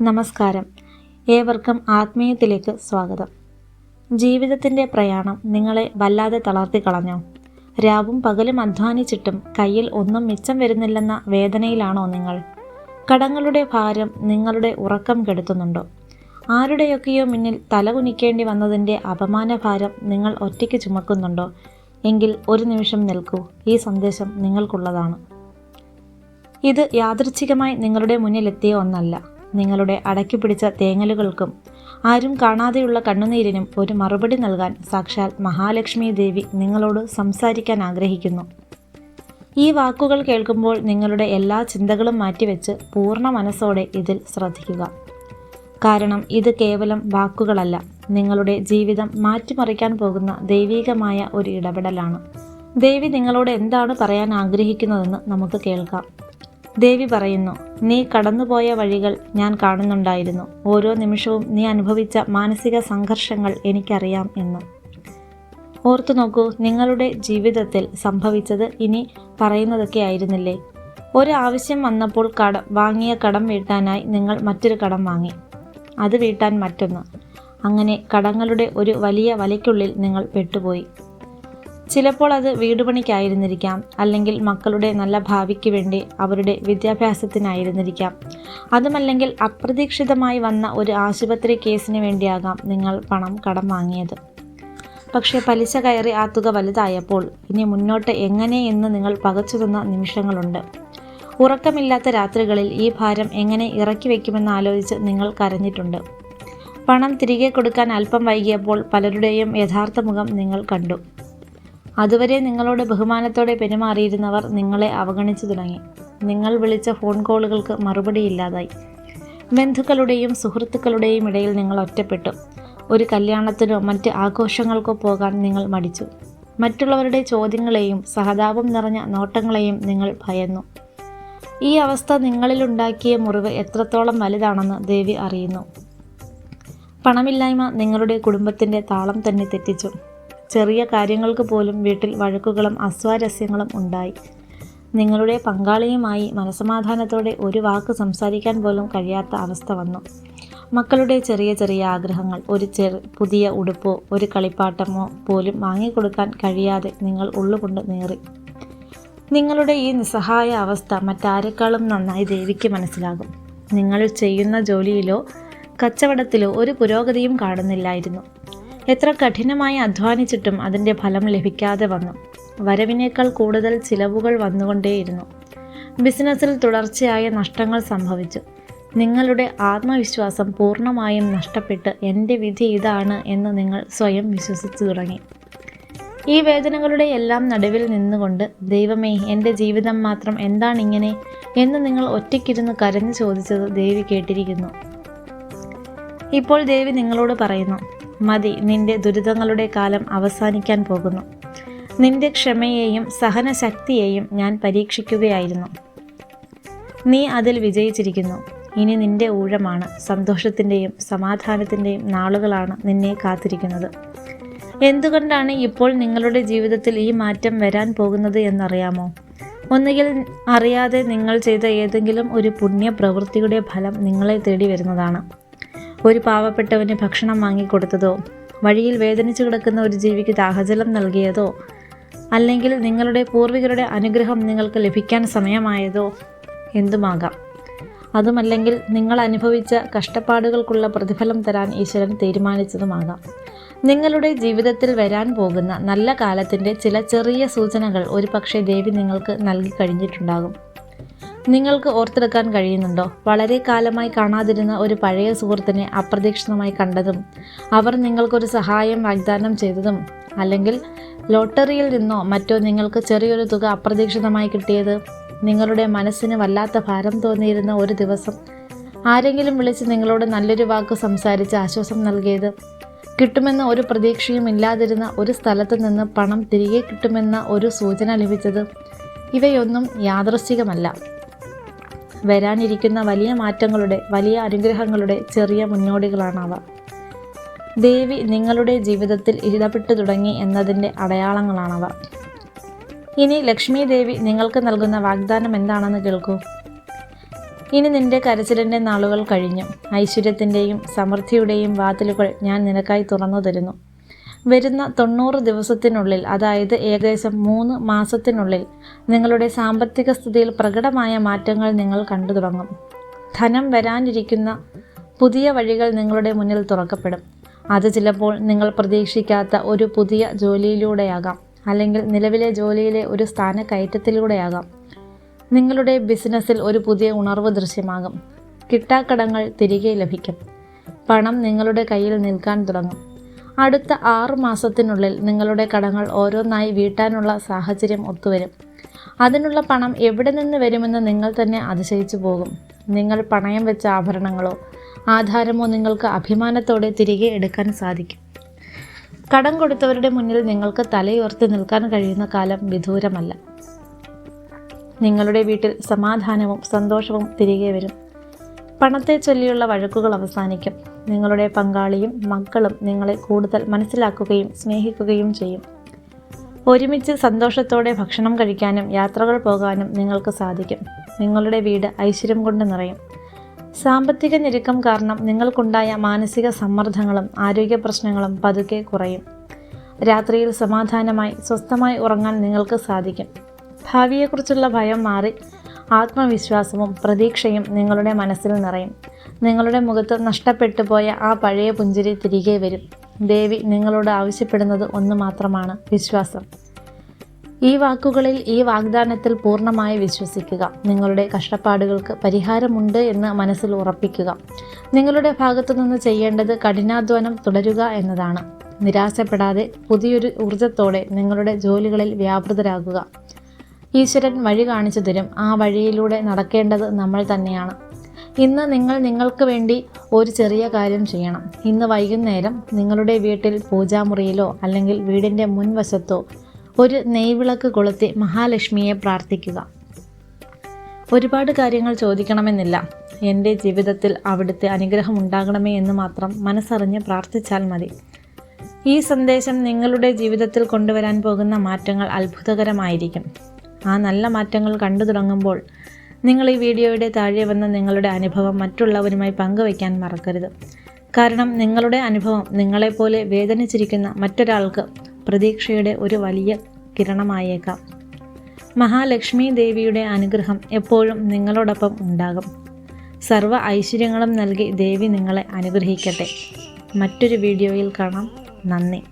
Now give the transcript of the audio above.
നമസ്കാരം. ഏവർക്കും ആത്മീയത്തിലേക്ക് സ്വാഗതം. ജീവിതത്തിന്റെ പ്രയാണം നിങ്ങളെ വല്ലാതെ തളർത്തി കളഞ്ഞോ? രാവും പകലും അധ്വാനിച്ചിട്ടും കയ്യിൽ ഒന്നും മിച്ചം വരുന്നില്ലെന്ന വേദനയിലാണോ നിങ്ങൾ? കടങ്ങളുടെ ഭാരം നിങ്ങളുടെ ഉറക്കം കെടുത്തുന്നുണ്ടോ? ആരുടെയൊക്കെയോ മുന്നിൽ തലകുനിക്കേണ്ടി വന്നതിന്റെ അപമാനഭാരം നിങ്ങൾ ഒറ്റയ്ക്ക് ചുമക്കുന്നുണ്ടോ? എങ്കിൽ ഒരു നിമിഷം നിൽക്കൂ. ഈ സന്ദേശം നിങ്ങൾക്കുള്ളതാണ്. ഇത് യാദൃച്ഛികമായി നിങ്ങളുടെ മുന്നിലെത്തിയ ഒന്നല്ല. നിങ്ങളുടെ അടക്കി പിടിച്ച തേങ്ങലുകൾക്കും ആരും കാണാതെയുള്ള കണ്ണുനീരിനും ഒരു മറുപടി നൽകാൻ സാക്ഷാൽ മഹാലക്ഷ്മി ദേവി നിങ്ങളോട് സംസാരിക്കാൻ ആഗ്രഹിക്കുന്നു. ഈ വാക്കുകൾ കേൾക്കുമ്പോൾ നിങ്ങളുടെ എല്ലാ ചിന്തകളും മാറ്റിവെച്ച് പൂർണ മനസ്സോടെ ഇതിൽ ശ്രദ്ധിക്കുക. കാരണം ഇത് കേവലം വാക്കുകളല്ല. നിങ്ങളുടെ ജീവിതം മാറ്റിമറിക്കാൻ പോകുന്ന ദൈവീകമായ ഒരു ഇടപെടലാണ്. ദേവി നിങ്ങളോട് എന്താണ് പറയാൻ ആഗ്രഹിക്കുന്നതെന്ന് നമുക്ക് കേൾക്കാം. ദേവി പറയുന്നു നീ കടന്നുപോയ വഴികൾ ഞാൻ കാണുന്നുണ്ടായിരുന്നു. ഓരോ നിമിഷവും നീ അനുഭവിച്ച മാനസിക സംഘർഷങ്ങൾ എനിക്കറിയാം എന്ന്. ഓർത്തു നോക്കൂ നിങ്ങളുടെ ജീവിതത്തിൽ സംഭവിച്ചത് ഇനി പറയുന്നതൊക്കെ ആയിരുന്നില്ലേ? ഒരു ആവശ്യം വന്നപ്പോൾ കട വാങ്ങിയ കടം വീട്ടാനായി നിങ്ങൾ മറ്റൊരു കടം വാങ്ങി. അത് വീട്ടാൻ മറ്റൊന്ന്. അങ്ങനെ കടങ്ങളുടെ ഒരു വലിയ വലയ്ക്കുള്ളിൽ നിങ്ങൾ പെട്ടുപോയി. ചിലപ്പോൾ അത് വീട് പണിക്കായിരുന്നിരിക്കാം അല്ലെങ്കിൽ മക്കളുടെ നല്ല ഭാവിക്ക് വേണ്ടി അവരുടെ വിദ്യാഭ്യാസത്തിനായിരുന്നിരിക്കാം. അതുമല്ലെങ്കിൽ അപ്രതീക്ഷിതമായി വന്ന ഒരു ആശുപത്രി കേസിന് വേണ്ടിയാകാം നിങ്ങൾ പണം കടം വാങ്ങിയത്. പക്ഷേ പലിശ കയറി ആ തുക വലുതായപ്പോൾ ഇനി മുന്നോട്ട് എങ്ങനെ എന്ന് നിങ്ങൾ പകച്ചു തന്ന നിമിഷങ്ങളുണ്ട്. ഉറക്കമില്ലാത്ത രാത്രികളിൽ ഈ ഭാരം എങ്ങനെ ഇറക്കി വയ്ക്കുമെന്ന് ആലോചിച്ച് നിങ്ങൾ കരഞ്ഞിട്ടുണ്ട്. പണം തിരികെ കൊടുക്കാൻ അല്പം വൈകിയപ്പോൾ പലരുടെയും യഥാർത്ഥ മുഖം നിങ്ങൾ കണ്ടു. അതുവരെ നിങ്ങളോട് ബഹുമാനത്തോടെ പെരുമാറിയിരുന്നവർ നിങ്ങളെ അവഗണിച്ചു തുടങ്ങി. നിങ്ങൾ വിളിച്ച ഫോൺ കോളുകൾക്ക് മറുപടിയില്ലാതായി ബന്ധുക്കളുടെയും സുഹൃത്തുക്കളുടെയും ഇടയിൽ നിങ്ങൾ ഒറ്റപ്പെട്ടു. ഒരു കല്യാണത്തിനോ മറ്റ് ആഘോഷങ്ങൾക്കോ പോകാൻ നിങ്ങൾ മടിച്ചു. മറ്റുള്ളവരുടെ ചോദ്യങ്ങളെയും സഹതാപം നിറഞ്ഞ നോട്ടങ്ങളെയും നിങ്ങൾ ഭയന്നു. ഈ അവസ്ഥ നിങ്ങളിലുണ്ടാക്കിയ മുറിവ് എത്രത്തോളം വലുതാണെന്ന് ദേവി അറിയുന്നു. പണമില്ലായ്മ നിങ്ങളുടെ കുടുംബത്തിന്റെ താളം തന്നെ തെറ്റിച്ചു. ചെറിയ കാര്യങ്ങൾക്ക് പോലും വീട്ടിൽ വഴക്കുകളും അസ്വാരസ്യങ്ങളും ഉണ്ടായി. നിങ്ങളുടെ പങ്കാളിയുമായി മനസമാധാനത്തോടെ ഒരു വാക്ക് സംസാരിക്കാൻ പോലും കഴിയാത്ത അവസ്ഥ വന്നു. മക്കളുടെ ചെറിയ ചെറിയ ആഗ്രഹങ്ങൾ ഒരു ചെറു പുതിയ ഉടുപ്പോ ഒരു കളിപ്പാട്ടമോ പോലും വാങ്ങിക്കൊടുക്കാൻ കഴിയാതെ നിങ്ങൾ ഉള്ളുകൊണ്ട് നേറി. നിങ്ങളുടെ ഈ നിസ്സഹായ അവസ്ഥ മറ്റാരെക്കാളും നന്നായി ദേവിക്ക് മനസ്സിലാകും. നിങ്ങൾ ചെയ്യുന്ന ജോലിയിലോ കച്ചവടത്തിലോ ഒരു പുരോഗതിയും കാണുന്നില്ലായിരുന്നു. എത്ര കഠിനമായി അധ്വാനിച്ചിട്ടും അതിന്റെ ഫലം ലഭിക്കാതെ വന്നു. വരവിനേക്കാൾ കൂടുതൽ ചിലവുകൾ വന്നുകൊണ്ടേയിരുന്നു. ബിസിനസ്സിൽ തുടർച്ചയായ നഷ്ടങ്ങൾ സംഭവിച്ചു. നിങ്ങളുടെ ആത്മവിശ്വാസം പൂർണമായും നഷ്ടപ്പെട്ട് എന്റെ വിധി ഇതാണ് എന്ന് നിങ്ങൾ സ്വയം വിശ്വസിച്ചു തുടങ്ങി. ഈ വേദനകളുടെ എല്ലാം നടുവിൽ നിന്നുകൊണ്ട് ദൈവമേ എന്റെ ജീവിതം മാത്രം എന്താണിങ്ങനെ? എന്ന് നിങ്ങൾ ഒറ്റയ്ക്കിരുന്ന് കരഞ്ഞു ചോദിച്ചത് ദേവി കേട്ടിരിക്കുന്നു. ഇപ്പോൾ ദേവി നിങ്ങളോട് പറയുന്നു മതി നിന്റെ ദുരിതങ്ങളുടെ കാലം അവസാനിക്കാൻ പോകുന്നു. നിന്റെ ക്ഷമയെയും സഹനശക്തിയെയും ഞാൻ പരീക്ഷിക്കുകയായിരുന്നു. നീ അതിൽ വിജയിച്ചിരിക്കുന്നു. ഇനി നിന്റെ ഊഴമാണ് സന്തോഷത്തിന്റെയും സമാധാനത്തിന്റെയും നാളുകളാണ് നിന്നെ കാത്തിരിക്കുന്നത്. എന്തുകൊണ്ടാണ് ഇപ്പോൾ നിങ്ങളുടെ ജീവിതത്തിൽ ഈ മാറ്റം വരാൻ പോകുന്നത് എന്നറിയാമോ? ഒന്നുകിൽ അറിയാതെ നിങ്ങൾ ചെയ്ത ഏതെങ്കിലും ഒരു പുണ്യ പ്രവൃത്തിയുടെ ഫലം നിങ്ങളെ തേടി വരുന്നതാണ് ഒരു പാവപ്പെട്ടവന് ഭക്ഷണം വാങ്ങിക്കൊടുത്തതോ വഴിയിൽ വേദനിച്ചു കിടക്കുന്ന ഒരു ജീവിക്ക് ദാഹജലം നൽകിയതോ അല്ലെങ്കിൽ നിങ്ങളുടെ പൂർവികരുടെ അനുഗ്രഹം നിങ്ങൾക്ക് ലഭിക്കാൻ സമയമായതോ എന്തുമാകാം? അതുമല്ലെങ്കിൽ നിങ്ങൾ അനുഭവിച്ച കഷ്ടപ്പാടുകൾക്കുള്ള പ്രതിഫലം തരാൻ ഈശ്വരൻ തീരുമാനിച്ചതുമാകാം. നിങ്ങളുടെ ജീവിതത്തിൽ വരാൻ പോകുന്ന നല്ല കാലത്തിന്റെ ചില ചെറിയ സൂചനകൾ ഒരു പക്ഷേ ദേവി നിങ്ങൾക്ക് നൽകി കഴിഞ്ഞിട്ടുണ്ടാകും. നിങ്ങൾക്ക് ഓർത്തെടുക്കാൻ കഴിയുന്നുണ്ടോ? വളരെ കാലമായി കാണാതിരുന്ന ഒരു പഴയ സുഹൃത്തിനെ അപ്രതീക്ഷിതമായി കണ്ടതും അവർ നിങ്ങൾക്കൊരു സഹായം വാഗ്ദാനം ചെയ്തതും അല്ലെങ്കിൽ ലോട്ടറിയിൽ നിന്നോ മറ്റോ നിങ്ങൾക്ക് ചെറിയൊരു തുക അപ്രതീക്ഷിതമായി കിട്ടിയത്? നിങ്ങളുടെ മനസ്സിന് വല്ലാത്ത ഭാരം തോന്നിയിരുന്ന ഒരു ദിവസം ആരെങ്കിലും വിളിച്ച് നിങ്ങളോട് നല്ലൊരു വാക്ക് സംസാരിച്ച് ആശ്വാസം നൽകിയത്? കിട്ടുമെന്ന ഒരു പ്രതീക്ഷയും ഇല്ലാതിരുന്ന ഒരു സ്ഥലത്ത് നിന്ന് പണം തിരികെ കിട്ടുമെന്ന ഒരു സൂചന ലഭിച്ചത്? ഇവയൊന്നും യാദൃശ്ചികമല്ല. വരാനിരിക്കുന്ന വലിയ മാറ്റങ്ങളുടെ വലിയ അനുഗ്രഹങ്ങളുടെ ചെറിയ മുന്നോടികളാണവ. ദേവി നിങ്ങളുടെ ജീവിതത്തിൽ ഇടപെട്ടു തുടങ്ങി എന്നതിന്റെ അടയാളങ്ങളാണവ. ഇനി ലക്ഷ്മി ദേവി നിങ്ങൾക്ക് നൽകുന്ന വാഗ്ദാനം എന്താണെന്ന് കേൾക്കൂ. ഇനി നിന്റെ കരച്ചിലിന്റെ നാളുകൾ കഴിഞ്ഞു. ഐശ്വര്യത്തിന്റെയും സമൃദ്ധിയുടെയും വാതിലുകൾ ഞാൻ നിനക്കായി തുറന്നു തരുന്നു. വരുന്ന തൊണ്ണൂറ് ദിവസത്തിനുള്ളിൽ അതായത് ഏകദേശം മൂന്ന് മാസത്തിനുള്ളിൽ നിങ്ങളുടെ സാമ്പത്തിക സ്ഥിതിയിൽ പ്രകടമായ മാറ്റങ്ങൾ നിങ്ങൾ കണ്ടു തുടങ്ങും. ധനം വരാനിരിക്കുന്ന പുതിയ വഴികൾ നിങ്ങളുടെ മുന്നിൽ തുറക്കപ്പെടും. അത് ചിലപ്പോൾ നിങ്ങൾ പ്രതീക്ഷിക്കാത്ത ഒരു പുതിയ ജോലിയിലൂടെയാകാം അല്ലെങ്കിൽ നിലവിലെ ജോലിയിലെ ഒരു സ്ഥാനക്കയറ്റത്തിലൂടെയാകാം. നിങ്ങളുടെ ബിസിനസ്സിൽ ഒരു പുതിയ ഉണർവ് ദൃശ്യമാകും. കിട്ടാക്കടങ്ങൾ തിരികെ ലഭിക്കും. പണം നിങ്ങളുടെ കയ്യിൽ നിൽക്കാൻ തുടങ്ങും. അടുത്ത ആറു മാസത്തിനുള്ളിൽ നിങ്ങളുടെ കടങ്ങൾ ഓരോന്നായി വീട്ടാനുള്ള സാഹചര്യം ഒത്തുവരും. അതിനുള്ള പണം എവിടെ നിന്ന് വരുമെന്ന് നിങ്ങൾ തന്നെ അതിശയിച്ചു പോകും. നിങ്ങൾ പണയം വെച്ച ആഭരണങ്ങളോ ആധാരമോ നിങ്ങൾക്ക് അഭിമാനത്തോടെ തിരികെ എടുക്കാൻ സാധിക്കും. കടം കൊടുത്തവരുടെ മുന്നിൽ നിങ്ങൾക്ക് തലയുയർത്തി നിൽക്കാൻ കഴിയുന്ന കാലം വിദൂരമല്ല. നിങ്ങളുടെ വീട്ടിൽ സമാധാനവും സന്തോഷവും തിരികെ വരും. പണത്തെ ചൊല്ലിയുള്ള വഴക്കുകൾ അവസാനിക്കും. നിങ്ങളുടെ പങ്കാളിയും മക്കളും നിങ്ങളെ കൂടുതൽ മനസ്സിലാക്കുകയും സ്നേഹിക്കുകയും ചെയ്യും. ഒരുമിച്ച് സന്തോഷത്തോടെ ഭക്ഷണം കഴിക്കാനും യാത്രകൾ പോകാനും നിങ്ങൾക്ക് സാധിക്കും. നിങ്ങളുടെ വീട് ഐശ്വര്യം കൊണ്ട് നിറയും. സാമ്പത്തിക ഞെരുക്കം കാരണം നിങ്ങൾക്കുണ്ടായ മാനസിക സമ്മർദ്ദങ്ങളും ആരോഗ്യ പ്രശ്നങ്ങളും പതുക്കെ കുറയും. രാത്രിയിൽ സമാധാനമായി സ്വസ്ഥമായി ഉറങ്ങാൻ നിങ്ങൾക്ക് സാധിക്കും. ഭാവിയെക്കുറിച്ചുള്ള ഭയം മാറി ആത്മവിശ്വാസവും പ്രതീക്ഷയും നിങ്ങളുടെ മനസ്സിൽ നിറയും. നിങ്ങളുടെ മുഖത്ത് നഷ്ടപ്പെട്ടു പോയ ആ പഴയ പുഞ്ചിരി തിരികെ വരും. ദേവി നിങ്ങളോട് ആവശ്യപ്പെടുന്നത് ഒന്ന് മാത്രമാണ് വിശ്വാസം. ഈ വാക്കുകളിൽ ഈ വാഗ്ദാനത്തിൽ പൂർണമായി വിശ്വസിക്കുക. നിങ്ങളുടെ കഷ്ടപ്പാടുകൾക്ക് പരിഹാരമുണ്ട് എന്ന് മനസ്സിൽ ഉറപ്പിക്കുക. നിങ്ങളുടെ ഭാഗത്തു നിന്ന് ചെയ്യേണ്ടത് കഠിനാധ്വാനം തുടരുക എന്നതാണ്. നിരാശപ്പെടാതെ പുതിയൊരു ഊർജത്തോടെ നിങ്ങളുടെ ജോലികളിൽ വ്യാപൃതരാകുക. ഈശ്വരൻ വഴി കാണിച്ചു തരും. ആ വഴിയിലൂടെ നടക്കേണ്ടത് നമ്മൾ തന്നെയാണ്. ഇന്ന് നിങ്ങൾ നിങ്ങൾക്ക് വേണ്ടി ഒരു ചെറിയ കാര്യം ചെയ്യണം. ഇന്ന് വൈകുന്നേരം നിങ്ങളുടെ വീട്ടിൽ പൂജാമുറിയിലോ അല്ലെങ്കിൽ വീടിന്റെ മുൻവശത്തോ ഒരു നെയ്വിളക്ക് കൊളുത്തി മഹാലക്ഷ്മിയെ പ്രാർത്ഥിക്കുക. ഒരുപാട് കാര്യങ്ങൾ ചോദിക്കണമെന്നില്ല. എന്റെ ജീവിതത്തിൽ അവിടുത്തെ അനുഗ്രഹം ഉണ്ടാകണമേ എന്ന് മാത്രം മനസ്സറിഞ്ഞ് പ്രാർത്ഥിച്ചാൽ മതി. ഈ സന്ദേശം നിങ്ങളുടെ ജീവിതത്തിൽ കൊണ്ടുവരാൻ പോകുന്ന മാറ്റങ്ങൾ അത്ഭുതകരമായിരിക്കും. ആ നല്ല മാറ്റങ്ങൾ കണ്ടു തുടങ്ങുമ്പോൾ നിങ്ങൾ ഈ വീഡിയോയുടെ താഴെ വന്ന് നിങ്ങളുടെ അനുഭവം മറ്റുള്ളവരുമായി പങ്കുവയ്ക്കാൻ മറക്കരുത്. കാരണം നിങ്ങളുടെ അനുഭവം നിങ്ങളെപ്പോലെ വേദനിച്ചിരിക്കുന്ന മറ്റൊരാൾക്ക് പ്രതീക്ഷയുടെ ഒരു വലിയ കിരണമായേക്കാം. മഹാലക്ഷ്മി ദേവിയുടെ അനുഗ്രഹം എപ്പോഴും നിങ്ങളോടൊപ്പം ഉണ്ടാകും. സർവ ഐശ്വര്യങ്ങളും നൽകി ദേവി നിങ്ങളെ അനുഗ്രഹിക്കട്ടെ. മറ്റൊരു വീഡിയോയിൽ കാണാം. നന്ദി.